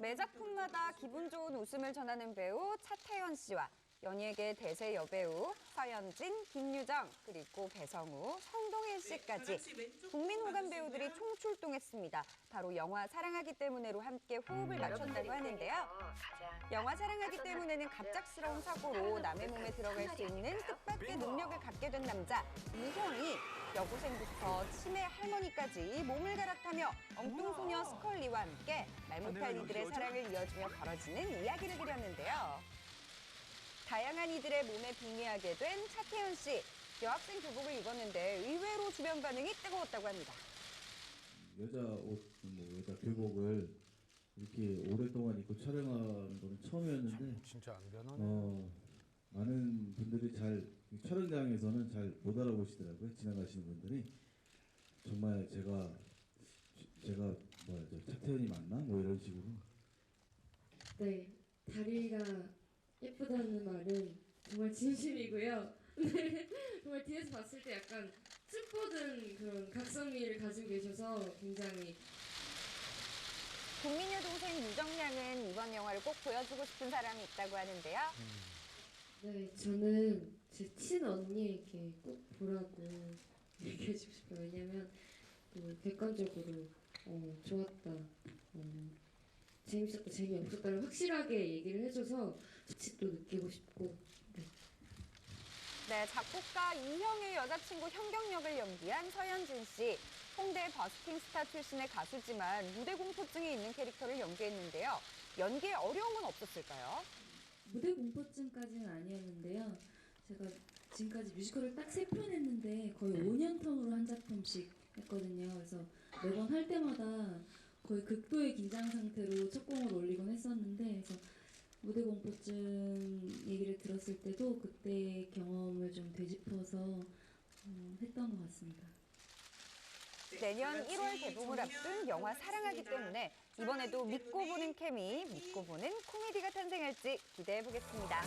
매 작품마다 기분 좋은 웃음을 전하는 배우 차태현 씨와 연예계 대세 여배우 서현진, 김유정, 그리고 배성우, 성동일 씨까지 국민 호감 배우들이 총출동했습니다. 바로 영화 사랑하기 때문에로 함께 호흡을 맞췄다고 하는데요. 영화 사랑하기 때문에는 갑작스러운 사고로 남의 몸에 들어갈 수 있는 뜻밖의 능력을 갖게 된 남자 이형이 여고생부터 치매 할머니까지 몸을 갈아 타며 엉뚱소녀 스컬리와 함께 말 못할 이들의 사랑을 이어주며 벌어지는 이야기를 그렸는데요. 다양한 이들의 몸에 빙의하게 된 차태현 씨. 여학생 교복을 입었는데 의외로 주변 반응이 뜨거웠다고 합니다. 여자 옷, 뭐 여자 교복을 이렇게 오랫동안 입고 촬영하는 거는 처음이었는데 진짜 안 변하네. 어, 많은 분들이 잘 촬영장에서는 잘 못 알아보시더라고요. 지나가시는 분들이 정말 제가 제가 뭐야 저 차태현이 맞나 뭐 이런 식으로 네, 다리가 예쁘다는 말은 정말 진심이고요. 네, 정말 뒤에서 봤을 때 약간 sức 뻗은 그런 각선미를 가지고 계셔서 굉장히 국민 여 동생 유정량은 이번 영화를 꼭 보여주고 싶은 사람이 있다고 하는데요. 네, 저는 제 친언니에게 꼭 보라고 얘기해주고 싶어요. 왜냐면 또 객관적으로 어, 좋았다, 어, 재밌었다, 재미없었다를 확실하게 얘기를 해줘서 같이 또 느끼고 싶고 네. 네, 작곡가 이형의 여자친구 현경역을 연기한 서현진 씨. 홍대 버스킹 스타 출신의 가수지만 무대 공포증이 있는 캐릭터를 연기했는데요. 연기에 어려움은 없었을까요? 무대 공포증까지는 아니었는데요. 제가 지금까지 뮤지컬을 딱 세 편 했는데 거의 5년 텀으로 한 작품씩 했거든요. 그래서 매번 할 때마다 거의 극도의 긴장 상태로 첫 공을 올리곤 했었는데 그래서 무대 공포증 얘기를 들었을 때도 그때 경험을 좀 되짚어서 어, 했던 것 같습니다. 내년 1월 개봉을 앞둔 영화 사랑하기 때문에 이번에도 믿고 보는 케미, 믿고 보는 코미디가 탄생할지 기대해 보겠습니다.